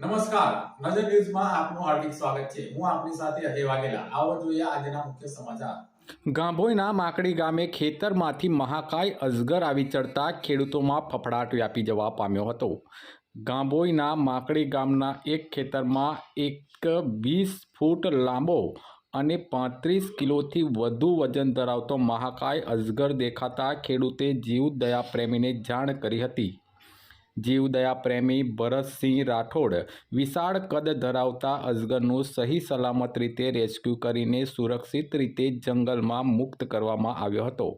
નમસ્કાર. નજર ન્યૂઝમાં આપનું હાર્દિક સ્વાગત છે. હું આપની સાથે અજય વાઘેલા. આવો જોઈએ આજના મુખ્ય સમાચાર. ગાંભોઈના માકડી ગામે ખેતરમાંથી મહાકાય અજગર આવી ચડતા ખેડૂતોમાં ફફડાટ વ્યાપી જવા પામ્યો હતો. ગાંભોઈના માકડી ગામના એક ખેતરમાં એક વીસ ફૂટ લાંબો અને પાંત્રીસ કિલોથી વધુ વજન ધરાવતો મહાકાય અજગર દેખાતા ખેડૂતે જીવદયા પ્રેમીને જાણ કરી હતી. જીવદયા પ્રેમી ભરતસિંહ રાઠોડ વિશાળ કદ ધરાવતા અજગરનું સહી સલામત રીતે રેસ્ક્યુ કરીને સુરક્ષિત રીતે જંગલમાં મુક્ત કરવામાં આવ્યો હતો.